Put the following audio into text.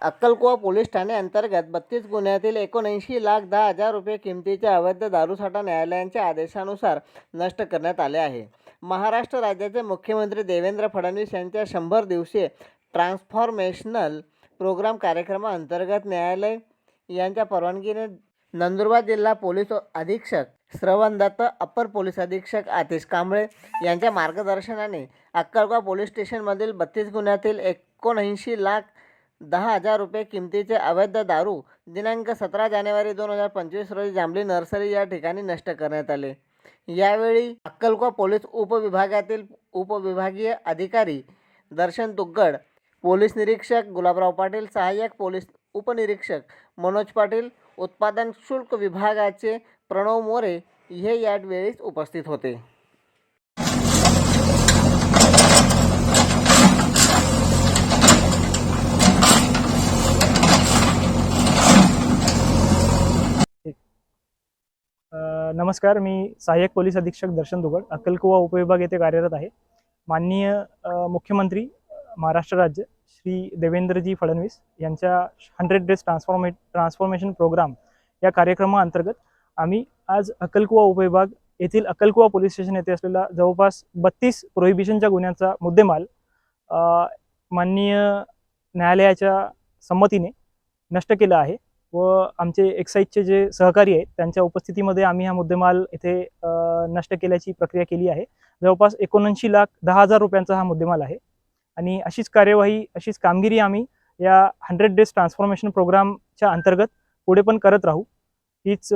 अक्कलकुवा पोलीस ठाणे अंतर्गत बत्तीस गुन्ह्यातील एकोणऐंशी लाख दहा हजार रुपये किमतीच्या अवैध दारूसाठा न्यायालयांच्या आदेशानुसार नष्ट करण्यात आले आहे. महाराष्ट्र राज्याचे मुख्यमंत्री देवेंद्र फडणवीस यांच्या शंभर दिवसीय ट्रान्सफॉर्मेशनल प्रोग्राम कार्यक्रमाअंतर्गत न्यायालय यांच्या परवानगीने नंदुरबार जिल्हा पोलीस अधीक्षक श्रवण दत्त अप्पर पोलीस अधीक्षक आतिश कांबळे यांच्या मार्गदर्शनाने अक्कलकोवा पोलीस स्टेशनमधील बत्तीस गुन्ह्यातील एकोणऐंशी लाख दहा हजार रुपये किमतीचे अवैध दारू दिनांक सतरा जानेवारी दोन हजार पंचवीस रोजी जांभली नर्सरी या ठिकाणी नष्ट करण्यात आले. यावेळी अक्कलकोवा पोलीस उपविभागातील उपविभागीय अधिकारी दर्शन तुग्गड पोलीस निरीक्षक गुलाबराव पाटील सहाय्यक पोलीस उपनिरीक्षक मनोज पाटील उत्पादन शुल्क विभागाचे प्रणव मोरे हे यावेळीच उपस्थित होते. नमस्कार मी सहाय्यक पोलीस अधीक्षक दर्शन दुगड अक्कलकुवा उपविभाग येथे कार्यरत आहे. माननीय मुख्यमंत्री महाराष्ट्र राज्य श्री देवेंद्रजी फडणवीस यांच्या hundred days transform transformation program या कार्यक्रमाअंतर्गत आम्ही आज अक्कलकुवा उपविभाग येथील अक्कलकुवा पोलीस स्टेशन येथे असलेला जवळपास बत्तीस प्रोहिबिशनच्या गुन्ह्यांचा मुद्देमाल माननीय न्यायालयाच्या संमतीने नष्ट केला आहे. व आमचे एक्साईजचे जे सहकारी आहेत त्यांच्या उपस्थितीमध्ये आम्ही हा मुद्देमाल इथे नष्ट केल्याची प्रक्रिया केली आहे. जवळपास एकोणऐंशी लाख दहा हजार रुपयांचा हा मुद्देमाल आहे. आणि अशीच कार्यवाही अशीच कामगिरी आम्ही या हंड्रेड डेज ट्रान्सफॉर्मेशन प्रोग्रामच्या अंतर्गत पुढे पण करत राहू. हीच